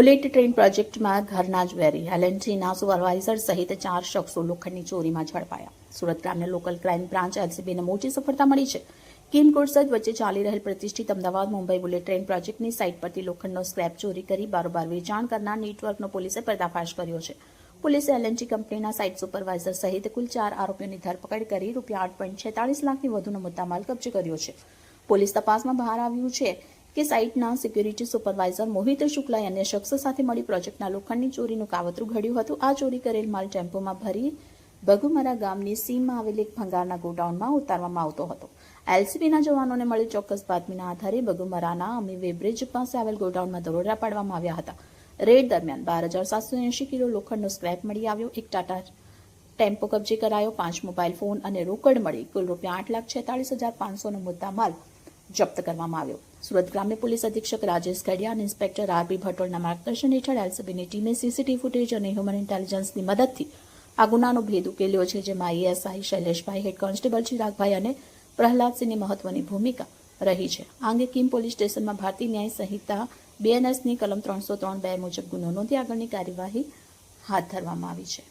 Bullet train પ્રોજેક્ટમાં ઘરના jewellery very. એલએનટીના supervisor સહિત ચાર શખ્સો લોખંડની ચોરીમાં ઝડપાયા. સુરત ગ્રામ્ય લોકલ ક્રાઇમ બ્રાન્ચ એલસીબીને મોટી સફળતા મળી છે. કિમ કોર્સદ વચ્ચે ચાલી રહેલ પ્રતિષ્ઠિત અમદાવાદ મુંબઈ બુલેટ ટ્રેન પ્રોજેક્ટની સાઇટ પરથી લોખંડનો સ્ક્રેપ ચોરી કરી બારોબાર વેચાણ કરનાર નેટવર્કનો પોલીસે પર્દાફાશ કર્યો છે. પોલીસે એલએનજી કંપનીના સાઇટ સુપરવાઇઝર સહિત કુલ ચાર આરોપીઓની ધરપકડ કરી રૂપિયા આઠ પોઈન્ટ છેતાળીસ લાખની વધુનો મુદ્દામાલ કબજે કર્યો છે. પોલીસ તપાસમાં બહાર આવ્યું છે કે સાઇટના સિક્યુરિટી સુપરવાઇઝર મોહિત શુક્લાએ અન્ય શખ્સો સાથે મળી પ્રોજેક્ટના લોખંડની ચોરીનું કાવતરું ઘડ્યું હતું. આ ચોરી કરેલ માલ ટેમ્પોમાં ભરી ભગુમરા ગામની સીમમાં આવેલ એક ભંગારના ગોડાઉનમાં ઉતારવામાં આવતો હતો. એલસીબીના જવાનોને મળી ચોક્કસ બાતમીના આધારે બગુમરાના અમી વેબ્રિજ પાસે આવેલ ગોડાઉનમાં દરોડા પાડવામાં આવ્યા હતા. રેડ દરમિયાન બાર હજાર સાતસો એંશી કિલો લોખંડનો સ્ક્રેપ મળી આવ્યો. એક ટાટા ટેમ્પો કબજે કરાયો, પાંચ મોબાઈલ ફોન અને રોકડ મળી કુલ રૂપિયા આઠ લાખ છેતાળીસ હજાર પાંચસોનો મુદ્દામાલ જપ્ત કરવામાં આવ્યો. સુરત ગ્રામ્ય પોલીસ અધિક્ષક રાજેશ ગઢિયા અને ઇન્સ્પેક્ટર આરબી ભટોળના માર્ગદર્શન હેઠળ એલસીબીની ટીમે સીસીટીવી ફૂટેજ અને હ્યુમન ઇન્ટેલિજન્સની મદદથી આ ગુનાનો ભેદ ઉકેલ્યો છે, જેમાં આઈએસઆઈ શૈલેષભાઈ, હેડ કોન્સ્ટેબલ ચિરાગભાઈ અને પ્રહલાદસિંહની મહત્વની ભૂમિકા રહી છે. આ અંગે કિમ પોલીસ સ્ટેશનમાં ભારતીય ન્યાય સંહિતા બીએનએસની કલમ ત્રણસો ત્રણ બે મુજબ ગુનો નોંધી આગળની કાર્યવાહી હાથ ધરવામાં આવી છે.